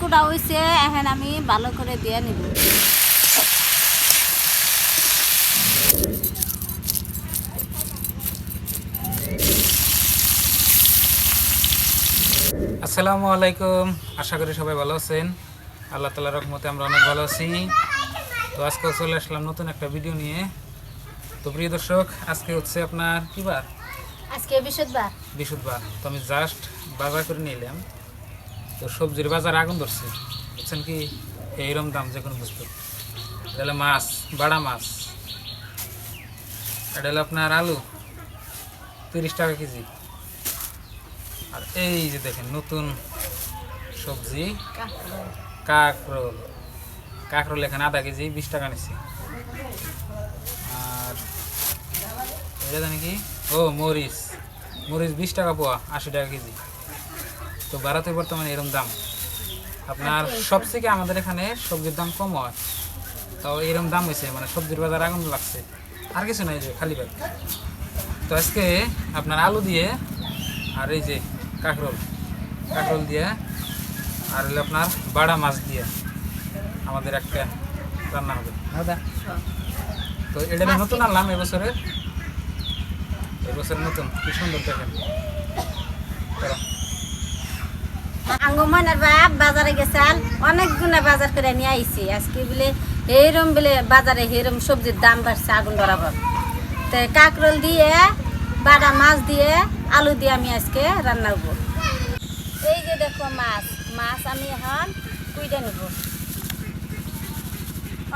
কুটা হয়েছে এখন আমি ভালো করে দিয়ে নিব। আসসালামু আলাইকুম আশা করি সবাই ভালো আছেন। আল্লাহ তালার রহমতে আমরা অনেক ভালো আছি। তো আজকে চলে আসলাম নতুন একটা ভিডিও নিয়ে। তো প্রিয় দর্শক আজকে হচ্ছে আপনার কি বার? আজকে বৃহস্পতিবার বৃহস্পতিবার তো আমি জাস্ট বাজার করে নিলাম। তো সবজির বাজার আগুন ধরছে। বুঝছেন কি? এইরকম দাম যে কোনো বস্তু। এটা হলো মাছ, বাড়া মাছ। এটা হলো আপনার আলু, তিরিশ টাকা কেজি। আর এই যে দেখেন, নতুন সবজি, কাকরোল। কাকরোল এখানে আধা কেজি, বিশ টাকা নিচ্ছি। আর এটা জানি কি? ও, মরিচ। মরিচ বিশ টাকা পোয়া, আশি টাকা কেজি। তো ভারতে বর্তমানে এরকম দাম। আপনার সব থেকে আমাদের এখানে সবজির দাম কম হয়। তো এরকম দাম হয়েছে মানে সবজির বাজার আগুন লাগছে। আর কিছু নাই যে খালি ব্যাগ তো আজকে আপনার আলু দিয়ে আর এই যে কাঁকরোল। কাঁকরোল দিয়ে আর হলো আপনার বাড়া মাছ দিয়ে আমাদের একটা রান্না হবে। দাদা তো এটা নতুন আনলাম এবছরের। এবছর নতুন কি সুন্দর দেখেন। আঙ্গমানের বাপ বাজারে গেছাল অনেক গুণা বাজার করে নিয়ে আইছি। আজকে বলে এইরম বলে বাজারে এইরম সবজির দাম বাড়ছে আগুন ধরাবার। তো কাকরোল দিয়ে বাটা মাছ দিয়ে আলু দিয়ে আমি আজকে রান্না করব। এই যে দেখো মাছ মাছ আমি এখন কুইটা নেব।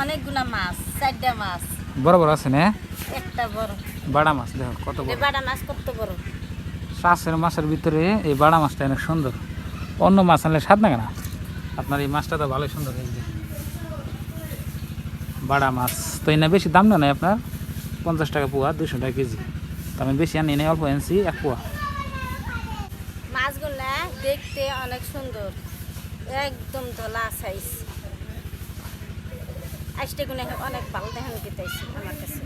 অনেকগুলা মাছ চারটা মাছ। বড় বড় আছে না? একটা বড়। বাড়া মাছ দেখো কত বড়। বাটা মাছ কত বড়? শ্বাসের মাছের ভিতরে এই বাড়া মাছটা অনেক সুন্দর। অন্য মাছ আনলে স্বাদ না না? আপনার এই মাছটা তো ভালোই সুন্দর যে বাড়া মাছ। তো এই না বেশি দাম না নাই আপনার? পঞ্চাশ টাকা পোয়া দুশো টাকা কেজি। তো আমি বেশি আনি নাই, অল্প আনছি এক পোয়া। দেখতে অনেক সুন্দর। একদম ধলা সাইজ আইসতে গুনে অনেক ভালো দেখান কেটাইছে আমার কাছে।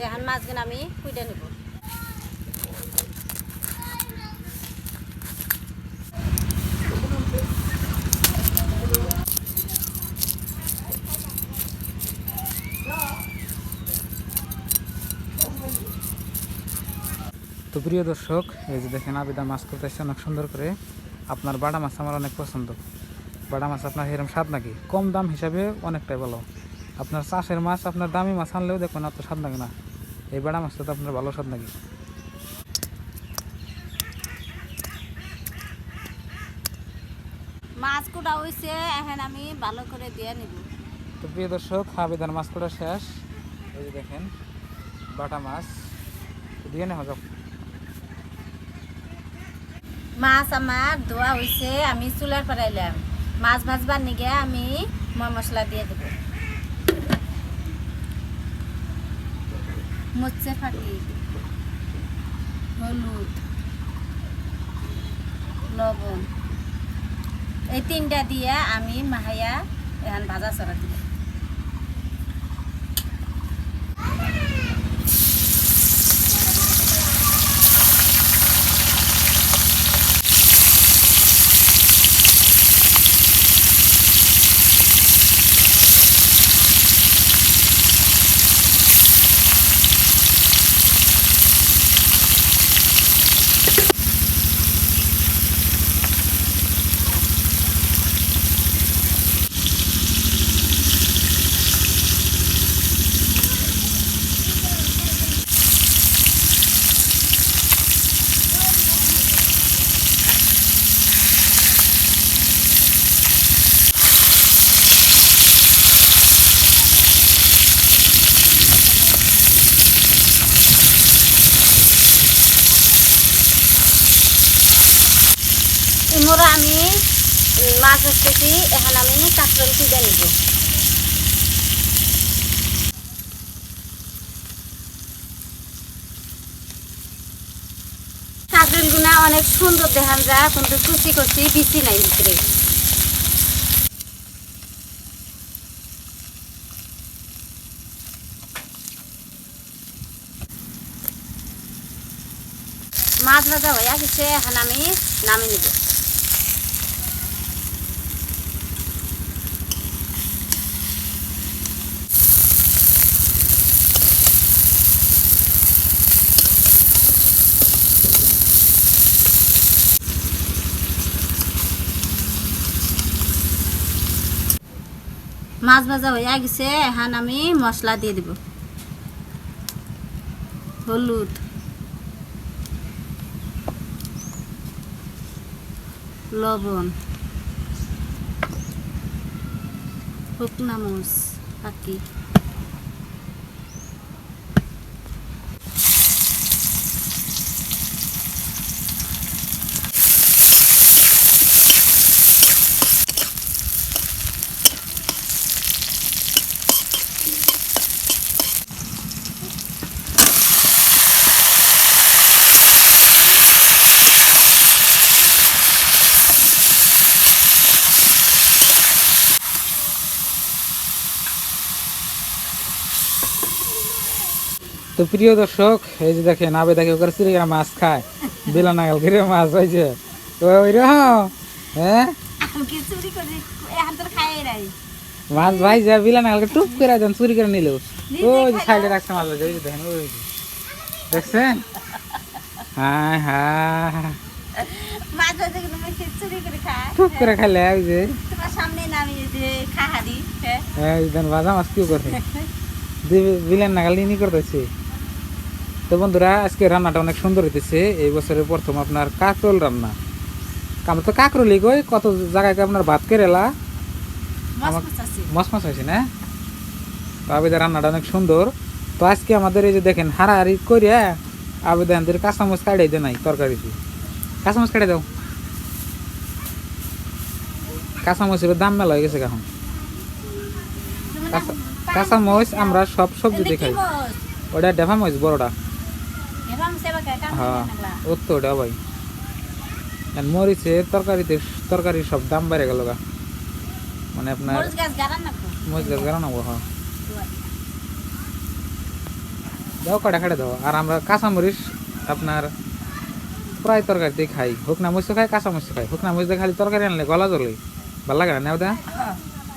দেখান মাছগুলো আমি কুইটা নিব। তো প্রিয় দর্শক এই যে দেখেন আবিদা মাছ করতেছে অনেক সুন্দর করে। আপনার বাড়া মাছ আমার অনেক পছন্দ। বাড়া মাছ আপনার এরকম স্বাদ নাকি? কম দাম হিসাবে অনেকটাই ভালো। আপনার চাষের মাছ আপনার দামি মাছ আনলেও দেখুন এত স্বাদ লাগে না। এই বাড়া মাছটা তো আপনার ভালো স্বাদ নাকি? মাছ কোটা হয়েছে এখন আমি ভালো করে দিয়ে নিব। তো প্রিয় দর্শক আবেদার মাছ করা শেষ। এই যে দেখেন বাটা মাছ। দিয়ে নেওয়া যাক। মাছ আমার ধোয়া হয়েছে আমি চুলার পারাইলাম মাছ ভাজবার নিগে আমি মশলা দিয়ে দেব। মরচে ফাঁকি হলুদ, লবণ। এই তিনটা দিয়ে আমি মাহাইয়া এখন ভাজা চড়া দিব। ইমরা আমি মাছ ভাজতেছি এখন আমি কাঁকরোল কুইটা নিব। কাঁকরোল গুনা অনেক সুন্দর দেখান যায় কিন্তু কুচি করছি, বিচি নাই ভিতরে। মাছ ভাজা হয়ে গেছে, এখন আমি নামিয়ে নিব। মাছ ভাজা হয়ে গেছে এখন আমি মশলা দিয়ে দিব। হলুদ। লবণ। শুকনা মরিচ বাকি। তো প্রিয় দর্শক এই যে দেখেন আবে দেখে ওখানে করে মাছ খায়। বেলা নাগাল ঘিরে মাছ হয়েছে। তো ওই হ্যাঁ? নাই। মাছ ভাই যা বিলা নাগালকে টুপ করে দেন চুরি করে নিল। ওই যে সাইডে রাখছে মাছ ওই যে দেখেন ওই দেখছেন? হ্যাঁ হ্যাঁ। টুপ করে খাইলে ওই যে। সামনে নামি যে খাহারি হ্যাঁ? হ্যাঁ ওই দেন ভাজা মাছ কেউ করে বিলান নাগাল নিয়ে করতেছে। তো বন্ধুরা আজকে রান্নাটা অনেক সুন্দর হইতেছে। এই বছরের প্রথম আপনার কাকরোল রান্না। আমরা তো কাকরোলই কই কত জায়গায় আপনার ভাত কেরেলা? মাছ মাছ মস মস হয়েছে না? তো আবেদের রান্নাটা অনেক সুন্দর। তো আজকে আমাদের এই যে দেখেন হারাহারি করিয়া আবেদন আমাদের কাঁচামচ কাটাই দে নাই তরকারিতে। কাঁচামচ কাটাই দাও। কাঁচামচের দাম মেলা হয়ে গেছে এখন। কাঁচামচ আমরা সব সবজি দেখাই ওটা ডেফা মরিচ বড়টা এরকম সেবা খায়, কাম হ্যাঁ ওর তো ওটা ভাই। আর মরিচের তরকারিতে তরকারির সব দাম বেড়ে গেল গা। মানে আপনার মরিচ গাছ গাড়ান। মরিচ হ্যাঁ। দাও কটা খাটে দাও। আর আমরা কাঁচা মরিচ আপনার প্রায় তরকারিতে খাই। হোক না মরিচ খাই কাঁচা মরিচ খাই। হোক না মরিচ খালি তরকারি আনলে গলা জ্বলে। ভালো লাগে না নেও দা হ্যাঁ।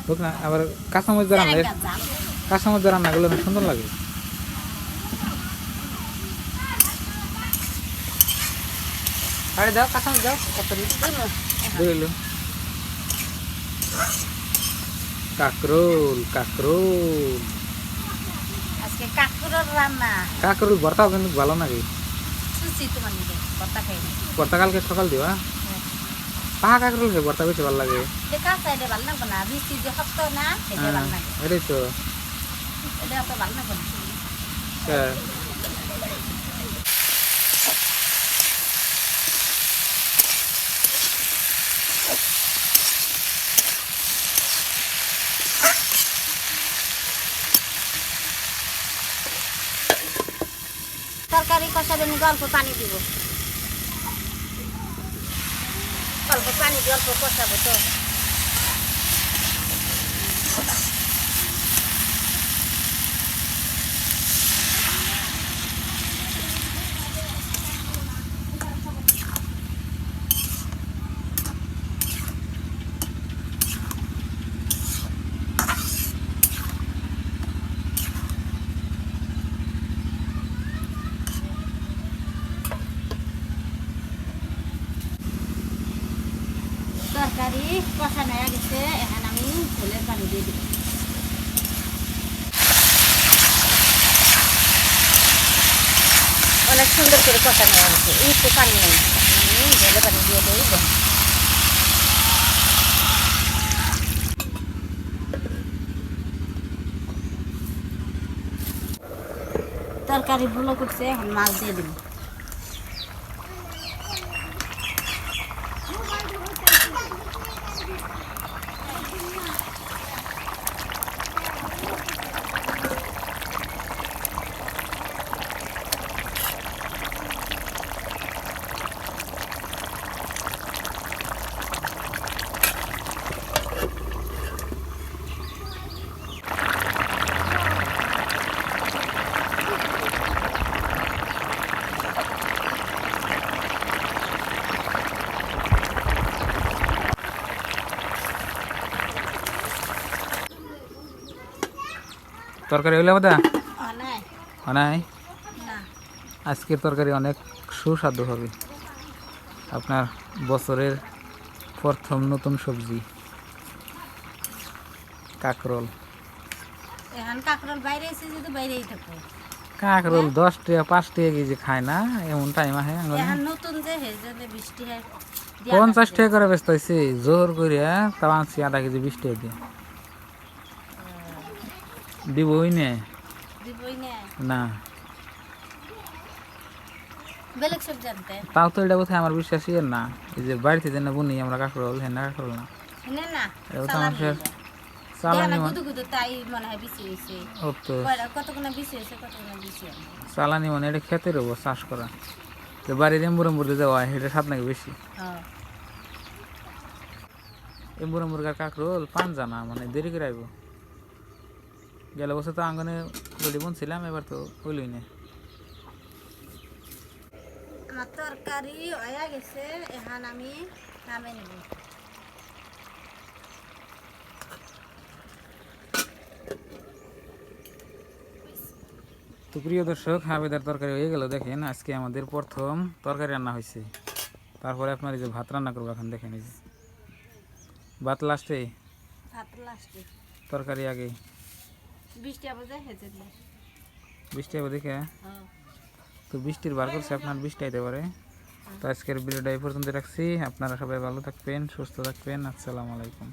হোক না আবার কাঁচা মরিচ রান্না পেঁয়াজ গাছ কাঁচা মরিচ দিয়ে রান্না করলে অনেক সুন্দর লাগে। আরে দাও কাঁচা মরিচ দাও দুনো। বুঝলো কাকরোল কাকরোল। আজকে কাকুরের রান্না। কাকরোল ভর্তাও কিন্তু ভালো নাকি? সুচি তোমার ভর্তা খাই না। ভর্তাকালকে সকাল দিবা? পাহা কাকরোল খেয়ে ভর্তা বেশি ভালো লাগে। কাঁচা এটা ভালো লাগবে না। বৃষ্টি যে না এটা হ্যাঁ, ভালো লাগে। এটাই তো। এটা অত ভালো লাগবে না। হ্যাঁ। তরকারি কষাবে নি অল্প পানি দিব অল্প পানি দিয়ে অল্প কষাবো তো তরকারি কষানো হয়ে গেছে এখন আমি ঝোলের পানি দিয়ে দিব অনেক সুন্দর করে কষানো হয়ে গেছে একটু পানি নেই। পানি দিয়ে দিই তরকারি ভুলো করছে, এখন মাছ দিয়ে দিব। তরকারি হইলে বোধা? অনেক। নাই না। আজকের তরকারি অনেক সুস্বাদু হবে। আপনার বছরের প্রথম নতুন সবজি কাকরোল। কাকরল কাঁকরোল দশ টাকা পাঁচ টাকা কেজি খায় না এমন টাইম আহে হয় পঞ্চাশ টাকা করে ব্যস্ত হয়েছে জোর করিয়া তাও আনছি আধা কেজি বিশ টাকা দিয়ে। দিবই নে। দিবই না। না। বেলেগ সব জানতে। তাও তো এটা বোধহয় আমার বিশ্বাসই না। এই যে বাড়িতে যেন বুনি আমরা কাঁকরোল হ্যাঁ না। কাঁকরোল না না চালান। চালানি তাই মনে হয় না। চালানি মানে এটা খেতের হব চাষ করা। যে বাড়ির এম্বুর এম্বুর দিয়ে হয় এটা স্বাদ নাকি বেশি? হ্যাঁ। এম্বুর এম্বুরগার পান জানা মানে দেরি করে আইব। গেল বছর তো আঙ্গনে গলি বনছিলাম এবার তো হইলই না। আমার তরকারি হয়ে গেছে এখন আমি নামে নেব। তো প্রিয় দর্শক হাবেদার তরকারি হয়ে গেল দেখেন আজকে আমাদের প্রথম তরকারি রান্না হয়েছে। তারপরে আপনার এই যে ভাত রান্না করব এখন দেখেন এই যে। ভাত লাস্টে ভাত লাস্টে তরকারি আগে। বৃষ্টি বৃষ্টি হবে দেখে হ্যাঁ? তো বৃষ্টির বার করছে আপনার বৃষ্টি আইতে পারে। তো আজকের ভিডিওটা এই পর্যন্ত রাখছি। আপনারা সবাই ভালো থাকবেন সুস্থ থাকবেন। আসসালামু আলাইকুম।